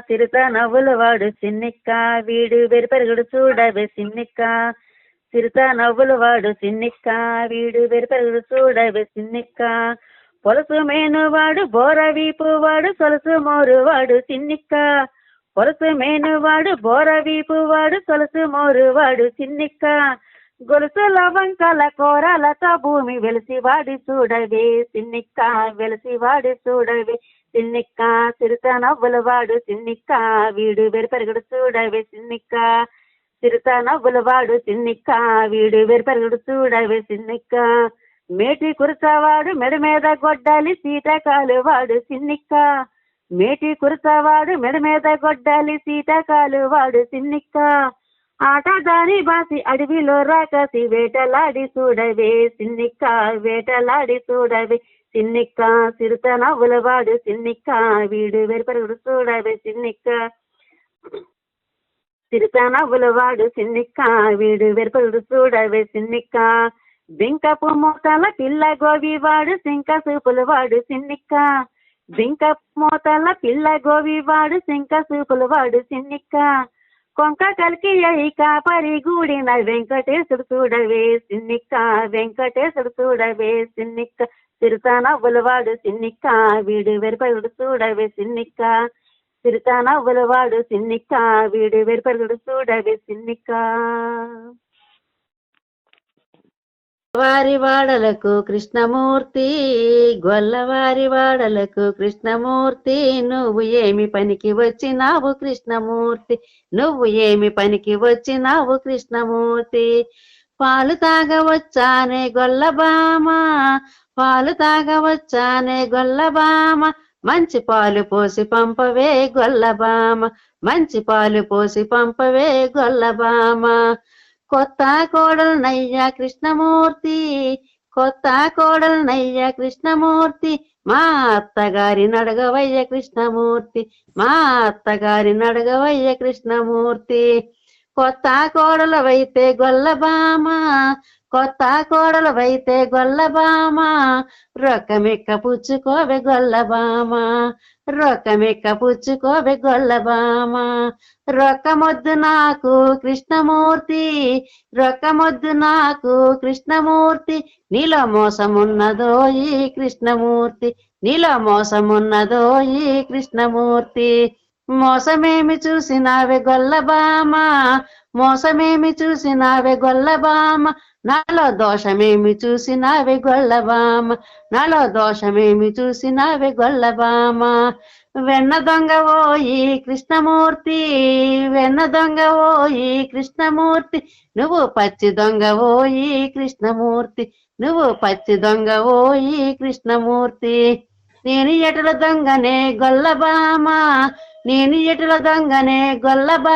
సిరిత నవ్వుల వాడు సిన్నిక్క వీడు వెరిపెరుగుడు చూడవే సిన్నిక్క సిరిత నవ్వుల వాడు సిన్నిక్క వీడు వెరిపెరుగుడు చూడవే సిన్నిక్క పొలసు మేను వాడు బోర వీపు వాడు సొలసు మోరు వాడు సిన్నిక్క పొలసు మేను వాడు బోర వీపు వాడు సొలసు మోరు వాడు సిన్నిక్క గొలుసు వంకల కోరాలతో భూమి వెలిసివాడి చూడవే సిన్నిక్క వెలిసివాడి చూడవే సిన్నిక్క సిరిత నవ్వుల వాడు సిన్నిక్క వీడు వెరిపెరగడు చూడవే సిన్నిక్క సిరిత నవ్వుల వాడు సిన్నిక్క వీడు వెరిపెరగడు చూడవే సిన్నిక్క మేటి కురసవాడు మెడ మీద గొడ్డాలి సీతకాలు వాడు సిన్నిక్క మేటి కురసవాడు మెడ మీద గొడ్డాలి సీతకాలు వాడు సిన్నిక్క ఆటగాని బాసి అడవిలో రాకసి వేటలాడి చూడవే సిన్నిక్క వేటలాడి చూడవే సిన్నిక్క సిరుత నవ్వులవాడు సిన్నిక్క వీడు వెరిపరుగుడు చూడవే సిన్నిక్క సిరుత నవ్వులవాడు సిన్నిక్క వీడు వెరిపరుగుడు చూడవే సిన్నిక్క బింకపు మూతల పిల్ల గోవి వాడు సింక సూపులవాడు సిన్నిక్క బింకపు మూతల పిల్ల గోవి వాడు సింక సూపులవాడు సిన్నిక్క కొంక కలికి అయి కాపరి గూడిన వెంకటేశుడు చూడవే సిన్నిక్క వెంకటేశుడు చూడవే సిన్నిక్క. సిరిత నవ్వులవాడు సిన్నిక్క వీడు వెరిపరుగుడు చూడవే సిన్నిక్క. సిరిత నవ్వులవాడు సిన్నిక్క వీడు వెరిపరుగుడు చూడవే సిన్నిక్క. వారి వాడలకు కృష్ణమూర్తి గొల్లవారి వాడలకు కృష్ణమూర్తి. నువ్వు ఏమి పనికి వచ్చినావు కృష్ణమూర్తి? నువ్వు ఏమి పనికి వచ్చినావు కృష్ణమూర్తి? పాలు తాగవచ్చానే గొల్లబామ పాలు తాగవచ్చానే గొల్లబామ మంచి పాలు పోసి పంపవే గొల్లబామ మంచి పాలు పోసి పంపవే గొల్లబామ కొత్త కోడలు నయ్య కృష్ణమూర్తి కొత్త కోడలు నయ్య కృష్ణమూర్తి మా అత్తగారి నడగవయ్య కృష్ణమూర్తి మా అత్తగారి నడగవయ్య కృష్ణమూర్తి. కొత్త కోడలవైతే గొల్లబామ కొత్త కోడలవైతే గొల్లబామ రొక్కమెక్క పుచ్చుకోవే గొల్లబామ రొక్కమెక్క పుచ్చుకోవే గొల్లబామ రొక్కమొద్దు నాకు కృష్ణమూర్తి. రొక్కమొద్దు నాకు కృష్ణమూర్తి. నీలో మోసమున్నదో ఈ కృష్ణమూర్తి. నీలో మోసమున్నదో ఈ కృష్ణమూర్తి. మోసమేమి చూసినావే గొల్లబామ మోసమేమి చూసినావే గొల్లబామ నాలో దోషమేమి చూసినావే గొల్లబామ నాలో దోషమేమి చూసినావే గొల్లబామ వెన్న దొంగ ఓయి కృష్ణమూర్తి వెన్న దొంగ ఓయి కృష్ణమూర్తి నువ్వు పచ్చి దొంగ ఓయి కృష్ణమూర్తి నువ్వు పచ్చి దొంగ ఓయి కృష్ణమూర్తి. నేను ఎటుల దొంగనే గొల్లబామ నేను ఎటుల దొంగనే గొల్లబా